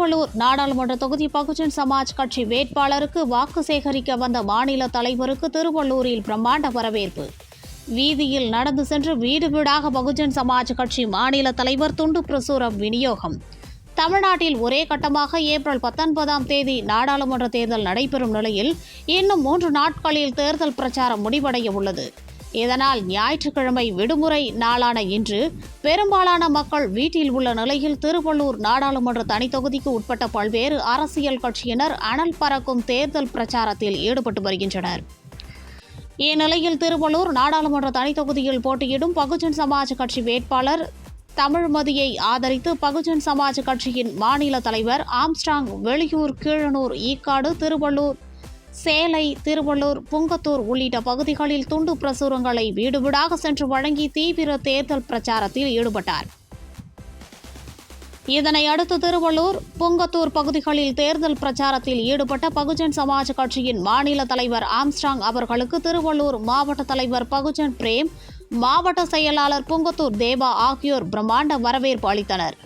திருவள்ளூர் நாடாளுமன்ற தொகுதி பகுஜன் சமாஜ் கட்சி வேட்பாளருக்கு வாக்கு சேகரிக்க வந்த மாநில தலைவருக்கு திருவள்ளூரில் பிரம்மாண்ட வரவேற்பு. வீதியில் நடந்து சென்று வீடு வீடாக பகுஜன் சமாஜ் கட்சி மாநில தலைவர் துண்டு பிரசுரம் விநியோகம். தமிழ்நாட்டில் ஒரே கட்டமாக ஏப்ரல் பத்தொன்பதாம் தேதி நாடாளுமன்ற தேர்தல் நடைபெறும் நிலையில் இன்னும் மூன்று நாட்களில் தேர்தல் பிரச்சாரம் முடிவடைய உள்ளது இதனால் ஞாயிற்றுக்கிழமை விடுமுறை நாளான இன்று பெரும்பாலான மக்கள் வீட்டில் உள்ள நிலையில் திருவள்ளூர் நாடாளுமன்ற தனித்தொகுதிக்கு உட்பட்ட பல்வேறு அரசியல் கட்சியினர் அனல் பறக்கும் தேர்தல் பிரச்சாரத்தில் ஈடுபட்டு வருகின்றனர். இந்நிலையில் திருவள்ளூர் நாடாளுமன்ற தனித்தொகுதியில் போட்டியிடும் பகுஜன் சமாஜ் கட்சி வேட்பாளர் தமிழ்மதியை ஆதரித்து பகுஜன் சமாஜ் கட்சியின் மாநில தலைவர் ஆம்ஸ்டாங் வெளியூர் கீழனூர் ஈக்காடு திருவள்ளூர் சேலை திருவள்ளூர் புங்கத்தூர் உள்ளிட்ட பகுதிகளில் துண்டு பிரசுரங்களை வீடு வீடாக சென்று வழங்கி தீவிர தேர்தல் பிரச்சாரத்தில் ஈடுபட்டார். இதனை அடுத்து திருவள்ளூர் புங்கத்தூர் பகுதிகளில் தேர்தல் பிரச்சாரத்தில் ஈடுபட்ட பகுஜன் சமாஜ் கட்சியின் மாநில தலைவர் ஆம்ஸ்டாங் அவர்களுக்கு திருவள்ளூர் மாவட்ட தலைவர் பகுஜன் பிரேம் மாவட்ட செயலாளர் புங்கத்தூர் தேவா ஆகியோர் பிரம்மாண்ட வரவேற்பு அளித்தனர்.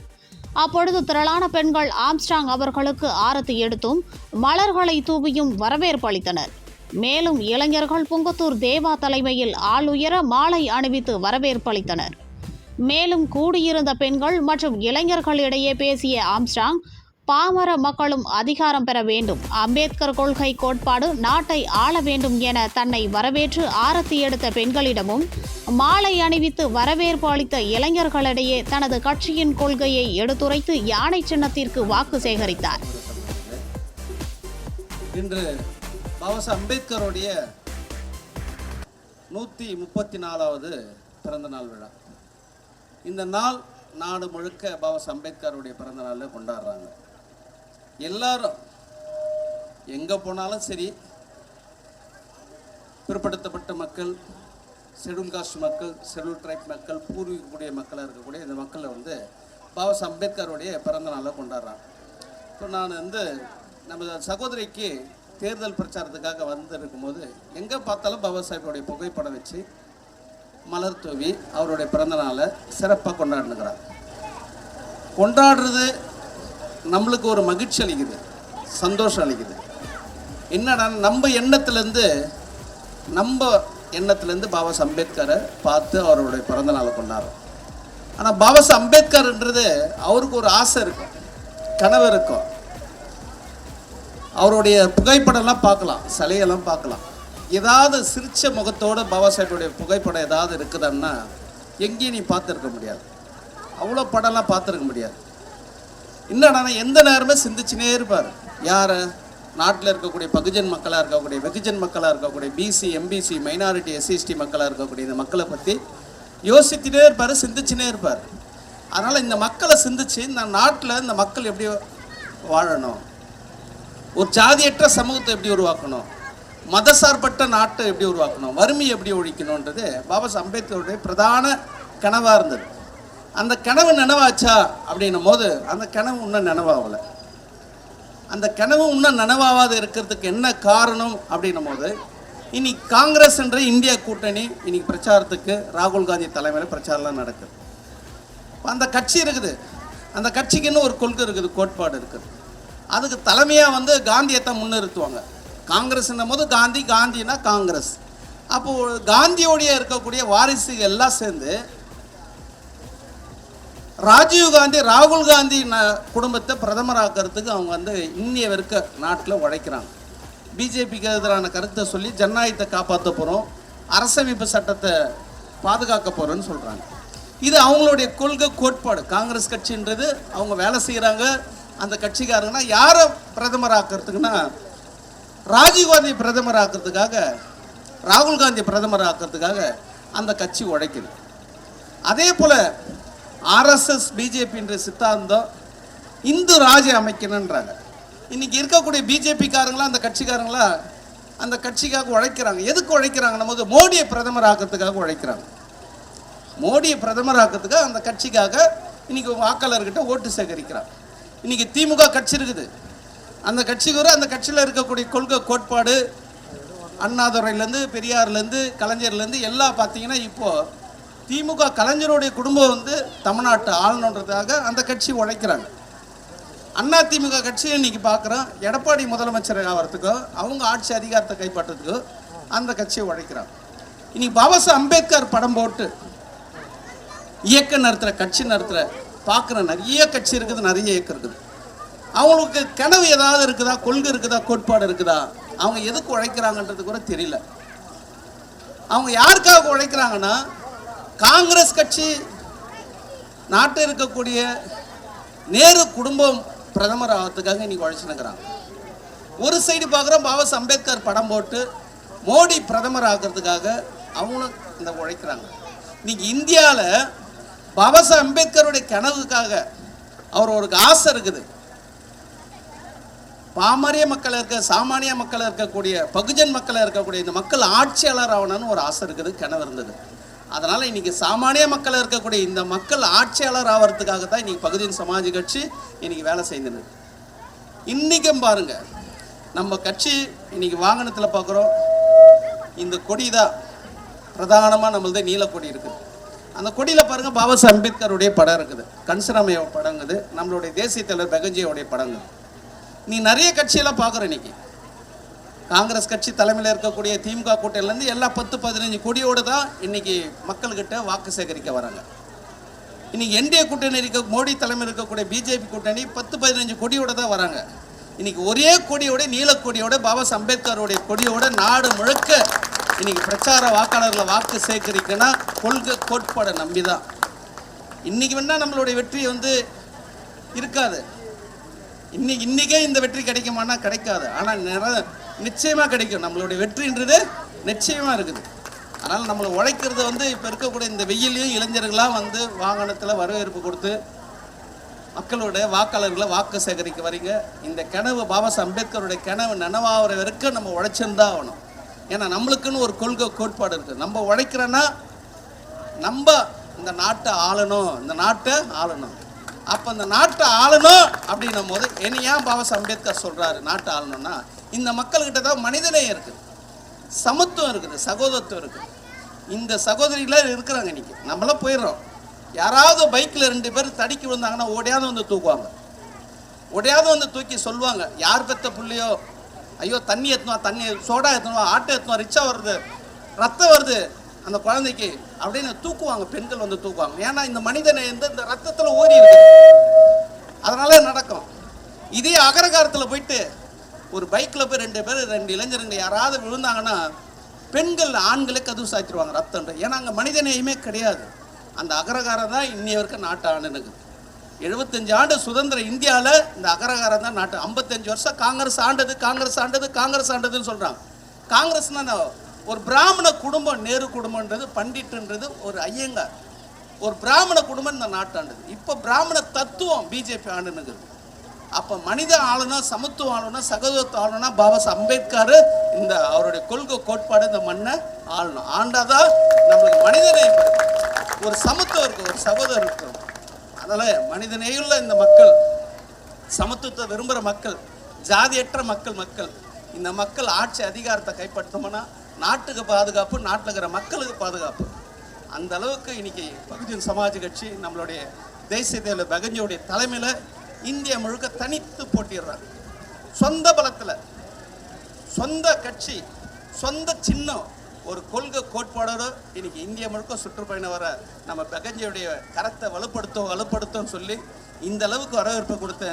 அப்பொழுது திரளான பெண்கள் ஆம்ஸ்டாங் அவர்களுக்கு ஆரத்தி எடுத்தும் மலர்களை தூவியும் வரவேற்பு அளித்தனர். மேலும் இளைஞர்கள் புங்கத்தூர் தேவா தலைமையில் ஆளுயர மாலை அணிவித்து வரவேற்பு அளித்தனர். மேலும் கூடியிருந்த பெண்கள் மற்றும் இளைஞர்களிடையே பேசிய ஆம்ஸ்டாங் பாமர மக்களும் அதிகாரம் பெற வேண்டும். அம்பேத்கர் கொள்கை கோட்பாடு நாட்டை ஆள வேண்டும் என தன்னை வரவேற்று ஆரத்தி எடுத்த பெண்களிடமும் மாலை அணிவித்து வரவேற்பு அளித்த இளைஞர்களிடையே தனது கட்சியின் கொள்கையை எடுத்துரைத்து யானை சின்னத்திற்கு வாக்கு சேகரித்தார். இன்று பாபாசா அம்பேத்கருடைய நூற்றி முப்பத்தி நாலாவது பிறந்த நாள் விழா. இந்த நாள் நாடு முழுக்க பாபாசா அம்பேத்கருடைய பிறந்த நாளில் கொண்டாடுறாங்க. எல்லாரும் எங்கே போனாலும் சரி பிற்படுத்தப்பட்ட மக்கள் ஷெடியூல் காஸ்ட் மக்கள் ஷெடியூல் ட்ரைப் மக்கள் பூர்வீகக்கூடிய மக்களாக இருக்கக்கூடிய இந்த மக்களை வந்து பாபா அம்பேத்கருடைய பிறந்த நாளை கொண்டாடுறாங்க. இப்போ நான் வந்து நம்ம சகோதரிக்கு தேர்தல் பிரச்சாரத்துக்காக வந்திருக்கும் போது எங்கே பார்த்தாலும் பாபா சாஹிப்போடைய புகைப்படம் வச்சு மலர் தூவி அவருடைய பிறந்த நாளை சிறப்பாக கொண்டாடுனுக்கிறார். கொண்டாடுறது நம்மளுக்கு ஒரு மகிழ்ச்சி அளிக்குது சந்தோஷம் அளிக்குது. என்னடா நம்ம எண்ணத்துலேருந்து நம்ம எண்ணத்துலேருந்து பாபா அம்பேத்கரை பார்த்து அவருடைய பிறந்த நாளை கொண்டாடுறோம். ஆனால் பாபா அம்பேத்கர்ன்றது அவருக்கு ஒரு ஆசை இருக்கும் கனவு இருக்கும். அவருடைய புகைப்படம்லாம் பார்க்கலாம் சிலையெல்லாம் பார்க்கலாம். ஏதாவது சிரிச்ச முகத்தோட பாபா சாஹேபுடைய புகைப்படம் ஏதாவது இருக்குதுன்னா எங்கேயும் நீ பார்த்துருக்க முடியாது. அவ்வளோ படம்லாம் பார்த்துருக்க முடியாது. என்னடா எந்த நேரமே சிந்திச்சுனே இருப்பார். யார்? நாட்டில் இருக்கக்கூடிய பகுஜன் மக்களாக இருக்கக்கூடிய வெகுஜன் மக்களாக இருக்கக்கூடிய பிசி எம்பிசி மைனாரிட்டி எஸ்சிஎஸ்டி மக்களாக இருக்கக்கூடிய இந்த மக்களை பற்றி யோசிச்சுட்டே இருப்பார் சிந்திச்சுனே இருப்பார். அதனால் இந்த மக்களை சிந்திச்சு இந்த நாட்டில் இந்த மக்கள் எப்படி வாழணும்? ஒரு ஜாதியற்ற சமூகத்தை எப்படி உருவாக்கணும்? மதசார்பட்ட நாட்டை எப்படி உருவாக்கணும்? வறுமையை எப்படி ஒழிக்கணுன்றது பாபா அம்பேத்கருடைய பிரதான கனவாக இருந்தது. அந்த கனவு நினைவாச்சா? அப்படின்னும் போது அந்த கனவு இன்னும் நினைவாகலை. அந்த கனவு இன்னும் நினைவாகாத இருக்கிறதுக்கு என்ன காரணம்? அப்படின்னும் போது இனி காங்கிரஸ் என்ற இந்திய கூட்டணி இன்னைக்கு பிரச்சாரத்துக்கு ராகுல் காந்தி தலைமையில் பிரச்சாரம்லாம் நடக்குது. அந்த கட்சி இருக்குது. அந்த கட்சிக்குன்னு ஒரு கொள்கை இருக்குது கோட்பாடு இருக்குது. அதுக்கு தலைமையாக வந்து காந்தியை தான் முன்னிறுத்துவாங்க. காங்கிரஸ்ன்னும் போது காந்தி காந்தினா காங்கிரஸ். அப்போது காந்தியோடைய இருக்கக்கூடிய வாரிசுகள் எல்லாம் சேர்ந்து ராஜீவ் காந்தி ராகுல் காந்தி குடும்பத்தை பிரதமராக்கிறதுக்கு அவங்க வந்து இன்னிய வரைக்க நாட்டில் உழைக்கிறாங்க. பிஜேபிக்கு எதிரான கருத்தை சொல்லி ஜனநாயகத்தை காப்பாற்ற போகிறோம் அரசமைப்பு சட்டத்தை பாதுகாக்க போகிறோன்னு சொல்கிறாங்க இது அவங்களுடைய கொள்கை கோட்பாடு. காங்கிரஸ் கட்சின்றது அவங்க வேலை செய்கிறாங்க அந்த கட்சிக்காரங்கன்னா யாரை பிரதமராக்கிறதுக்குன்னா ராஜீவ் காந்தி பிரதமர் ராகுல் காந்தி பிரதமர் ஆக்கிறதுக்காக அந்த கட்சி உழைக்குது. அதே போல் ஆர்எஸ்எஸ் பிஜேபின்ற சித்தாந்தம் இந்து ராஜ்ய அமைக்கணுன்றாங்க இன்னைக்கு இருக்கக்கூடிய பிஜேபிக்காரங்களாம் அந்த கட்சிக்காரங்களா அந்த கட்சிக்காக உழைக்கிறாங்க. எதுக்கு உழைக்கிறாங்கன்னும் போது மோடியை பிரதமர் ஆக்கிறதுக்காக உழைக்கிறாங்க. மோடியை பிரதமர் ஆக்கிறதுக்காக அந்த கட்சிக்காக இன்னைக்கு வாக்காளர்கிட்ட ஓட்டு சேகரிக்கிறாங்க. இன்னைக்கு திமுக கட்சி இருக்குது. அந்த கட்சிக்கு வர அந்த கட்சியில் இருக்கக்கூடிய கொள்கை கோட்பாடு அண்ணாதுரையிலேருந்து பெரியார்லேருந்து கலைஞர்லேருந்து எல்லாம் பார்த்தீங்கன்னா இப்போது திமுக கலைஞருடைய குடும்பம் வந்து தமிழ்நாட்டை ஆளணுன்றதுக்காக அந்த கட்சி உழைக்கிறாங்க. அண்ணா திமுக கட்சியை இன்னைக்கு பார்க்குறோம். எடப்பாடி முதலமைச்சர் ஆகிறதுக்கோ அவங்க ஆட்சி அதிகாரத்தை கைப்பற்றதுக்கோ அந்த கட்சியை உழைக்கிறாங்க. இன்னைக்கு பாபா அம்பேத்கர் படம் போட்டு இயக்கம் நடத்துகிற கட்சி நடத்துகிற பார்க்குற நிறைய கட்சி இருக்குது நிறைய இயக்கம் இருக்குது. அவங்களுக்கு கனவு ஏதாவது இருக்குதா? கொள்கை இருக்குதா? கோட்பாடு இருக்குதா? அவங்க எதுக்கு உழைக்கிறாங்கன்றது கூட தெரியல. அவங்க யாருக்காக உழைக்கிறாங்கன்னா காங்கிரஸ் கட்சி நாட்டில் இருக்கக்கூடிய நேரு குடும்பம் பிரதமர் ஆகிறதுக்காக இன்னைக்கு உழைச்சுனுக்கிறாங்க ஒரு சைடு பார்க்குறோம் பாபா அம்பேத்கர் படம் போட்டு மோடி பிரதமர் ஆகிறதுக்காக அவங்களும் இந்த உழைக்கிறாங்க. இன்னைக்கு இந்தியாவில் பாபா சாஹேப் அம்பேத்கருடைய கனவுக்காக அவர் ஒரு ஆசை இருக்குது. பாமரிய மக்கள் இருக்க சாமானிய மக்கள் இருக்கக்கூடிய பகுஜன் மக்களாக இருக்கக்கூடிய இந்த மக்கள் ஆட்சியாளர் ஆகணும்னு ஒரு ஆசை இருக்குது கனவு இருந்தது. அதனால் இன்னைக்கு சாமானிய மக்கள் இருக்கக்கூடிய இந்த மக்கள் ஆட்சியாளர் ஆகிறதுக்காக தான் இன்றைக்கி பகுதியின் சமாஜ் கட்சி இன்றைக்கி வேலை செய்தது இன்றைக்கும் பாருங்க நம்ம கட்சி இன்னைக்கு வாகனத்தில் பார்க்குறோம் இந்த கொடி தான் பிரதானமாக நம்மளது நீலக்கொடி இருக்குது அந்த கொடியில் பாருங்கள் பாபா சாஹேப் அம்பேத்கருடைய படம் இருக்குது. கன்சராமைய படங்குது. நம்மளுடைய தேசிய தலைவர் பெகஞ்சியோடைய படங்க நீ நிறைய கட்சியெல்லாம் பார்க்குற இன்னைக்கு. காங்கிரஸ் கட்சி தலைமையில் இருக்கக்கூடிய திமுக கூட்டணிலேருந்து எல்லா பத்து பதினஞ்சு கொடியோடு தான் இன்னைக்கு மக்கள்கிட்ட வாக்கு சேகரிக்க வராங்க. இன்னைக்கு என்டிஏ கூட்டணி இருக்க மோடி தலைமையில் இருக்கக்கூடிய பிஜேபி கூட்டணி பத்து பதினஞ்சு கொடியோடு தான் வராங்க. இன்னைக்கு ஒரே கொடியோட நீலக்கொடியோட பாபா அம்பேத்கருடைய கொடியோட நாடு முழுக்க இன்னைக்கு பிரச்சார வாக்காளர்களை வாக்கு சேகரிக்கனா கொள்கை கோட்பாடை நம்பி தான் இன்னைக்கு வேணால் நம்மளுடைய வெற்றி வந்து இருக்காது. இன்னைக்கு இன்றைக்கே இந்த வெற்றி கிடைக்குமானா கிடைக்காது. ஆனால் நிற நிச்சயமாக கிடைக்கும். நம்மளுடைய வெற்றின்றது நிச்சயமாக இருக்குது. அதனால் நம்மளை உழைக்கிறது வந்து இப்போ இருக்கக்கூடிய இந்த வெயிலையும் இளைஞர்களாக வந்து வாகனத்தில் வரவேற்பு கொடுத்து மக்களுடைய வாக்காளர்களை வாக்கு சேகரிக்க வரீங்க இந்த கனவு பாபா அம்பேத்கருடைய கனவு நனவாகிற வரைக்கும் நம்ம உழைச்சிருந்தா ஆகணும். ஏன்னா நம்மளுக்குன்னு ஒரு கொள்கை கோட்பாடு இருக்குது நம்ம உழைக்கிறோன்னா நம்ம இந்த நாட்டை ஆளணும். இந்த நாட்டை ஆளணும். அப்போ இந்த நாட்டை ஆளணும் அப்படின்னும் போது என்ன ஏன் பாபா அம்பேத்கர் சொல்கிறாரு நாட்டை ஆளணும்னா இந்த மக்கள்கிட்ட தான் மனிதநேயம் இருக்குது சமத்துவம் இருக்குது சகோதரத்துவம் இருக்குது இந்த சகோதரிகளாக இருக்கிறாங்க இன்னைக்கு. நம்மளாம் போயிடுறோம். யாராவது பைக்கில் ரெண்டு பேர் தடிக்கி விழுந்தாங்கன்னா ஓடையாவது வந்து தூக்குவாங்க. ஓடியாவது வந்து தூக்கி சொல்லுவாங்க யார் பெற்ற பிள்ளையோ? ஐயோ தண்ணி ஏற்றுவா தண்ணி சோடா ஏற்றுவா ஆட்டை ஏற்றுவா ரிச்சா வருது ரத்தம் வருது அந்த குழந்தைக்கு அப்படின்னு தூக்குவாங்க பெண்கள் வந்து தூக்குவாங்க. ஏன்னா இந்த மனிதனை வந்து இந்த ரத்தத்தில் ஓரி இருக்கு அதனால நடக்கும். இதே அகரகாரத்தில் போயிட்டு ஒரு பைக்கில் போய் ரெண்டு பேர் ரெண்டு இளைஞருங்க யாராவது விழுந்தாங்கன்னா பெண்கள் ஆண்களே கதவு சாத்திடுவாங்க ரத்தம். ஏன்னா அங்கே மனிதநேயமே கிடையாது. அந்த அகரகாரம் தான் இன்னைய வரைக்கும் நாட்டை ஆண்டுனுக்கு எழுபத்தஞ்சு ஆண்டு சுதந்திர இந்தியாவில் இந்த அகரகாரம் தான் நாட்டு. ஐம்பத்தஞ்சு வருஷம் காங்கிரஸ் ஆண்டது காங்கிரஸ் ஆண்டது காங்கிரஸ் ஆண்டதுன்னு சொல்கிறாங்க காங்கிரஸ்னா என்ன? ஒரு பிராமண குடும்பம் நேரு குடும்பம்ன்றது பண்டிட்டுன்றது ஒரு ஐயங்கார். ஒரு பிராமண குடும்பம் இந்த நாட்டாண்டது இப்போ பிராமண தத்துவம் பிஜேபி ஆண்டுனுக்குது அப்போ மனித ஆளுநர் சமத்துவம் ஆளுநர் சகோதரத்துவ ஆளுநர் பாபா அம்பேத்கர் இந்த அவருடைய கொள்கை கோட்பாடு இந்த மண்ணை ஆளணும். ஆண்டாதான் நம்மளுக்கு மனிதனை ஒரு சமத்துவம் இருக்கும் ஒரு சகோதரர் இருக்கும். அதனால மனிதநேயுள்ள இந்த மக்கள் சமத்துவத்தை விரும்புகிற மக்கள் ஜாதியற்ற மக்கள் மக்கள் இந்த மக்கள் ஆட்சி அதிகாரத்தை கைப்பற்றோம்னா நாட்டுக்கு பாதுகாப்பு நாட்டில் இருக்கிற மக்களுக்கு பாதுகாப்பு. அந்த அளவுக்கு இன்னைக்கு பகுஜன் சமாஜ் கட்சி நம்மளுடைய தேசிய தலைவர் பகஞ்சியோடைய தலைமையில் இந்தியா முழுக்க தனித்து போட்டிடுறார் சொந்த பலத்தில் சொந்த கட்சி சொந்த சின்னம் ஒரு கொள்கை கோட்பாடோடு இன்னைக்கு இந்தியா முழுக்க சுற்றுப்பயணம் வர நம்ம பெகஞ்சியுடைய கரத்தை வலுப்படுத்தும் வலுப்படுத்தும் சொல்லி இந்த அளவுக்கு வரவேற்பு கொடுத்த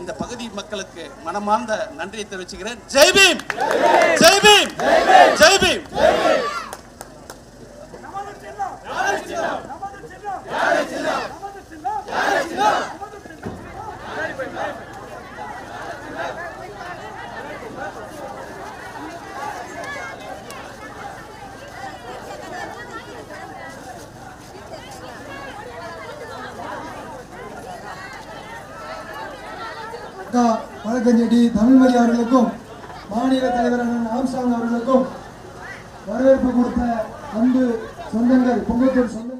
இந்த பகுதி மக்களுக்கு மனமார்ந்த நன்றியை தெரிவிச்சுக்கிறேன். ஜெய்பீம் ஜெய்பீம் ஜெய்பீம் வழக்கஞ்செடி தமிழ்மொழி அவர்களுக்கும் மாநில தலைவர் அண்ணன் ஆம்சாங் அவர்களுக்கும் வரவேற்பு கொடுத்த அன்பு சொந்தங்கள் பொங்கத்தூர் சொந்தங்கள்.